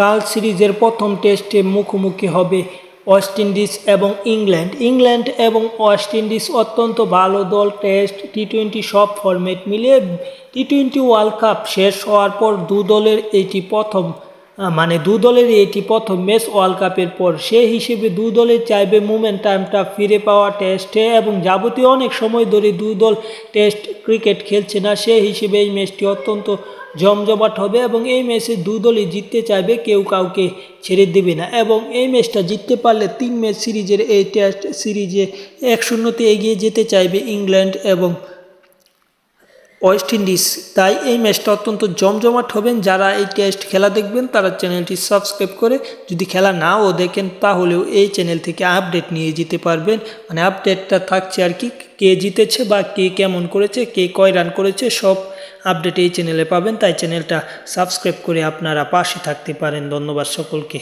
কাল সিরিজের প্রথম টেস্টে মুখোমুখি হবে ওয়েস্ট ইন্ডিজ এবং ইংল্যান্ড। ইংল্যান্ড এবং ওয়েস্ট ইন্ডিজ অত্যন্ত ভালো দল, টেস্ট টি টোয়েন্টি সব ফরম্যাট মিলিয়ে টি টোয়েন্টি ওয়ার্ল্ড কাপ শেষ হওয়ার পর দু দলের এটি প্রথম মানে দু দলেরই এটি প্রথম ম্যাচ ওয়ার্ল্ড কাপের পর। সে হিসেবে দু দলে চাইবে মুভমেন্ট টাইমটা ফিরে পাওয়া টেস্টে এবং যাবতীয় অনেক সময় ধরে দু দল টেস্ট ক্রিকেট খেলছে না সে হিসেবে এই ম্যাচটি অত্যন্ত জমজমাট হবে এবং এই ম্যাচে দু দলই জিততে চাইবে, কেউ কাউকে ছেড়ে দেবে না। এবং এই ম্যাচটা জিততে পারলে তিন ম্যাচ সিরিজের এই টেস্ট সিরিজে এক শূন্যতে এগিয়ে যেতে চাইবে ইংল্যান্ড এবং ওয়েস্ট ইন্ডিজ। তাই এই ম্যাচটা অত্যন্ত জমজমাট হবেন। যারা এই টেস্ট খেলা দেখবেন, তারা চ্যানেলটি সাবস্ক্রাইব করে যদি খেলা নাও দেখেন, তাহলেও এই চ্যানেল থেকে আপডেট নিয়ে যেতে পারবেন। মানে আপডেটটা থাকছে আর কি, কে জিতেছে বা কে কেমন করেছে, কে কয় রান করেছে, সব আপডেট এই চ্যানেলে পাবেন। তাই চ্যানেলটা সাবস্ক্রাইব করে আপনারা পাশে থাকতে পারেন। ধন্যবাদ সকলকে।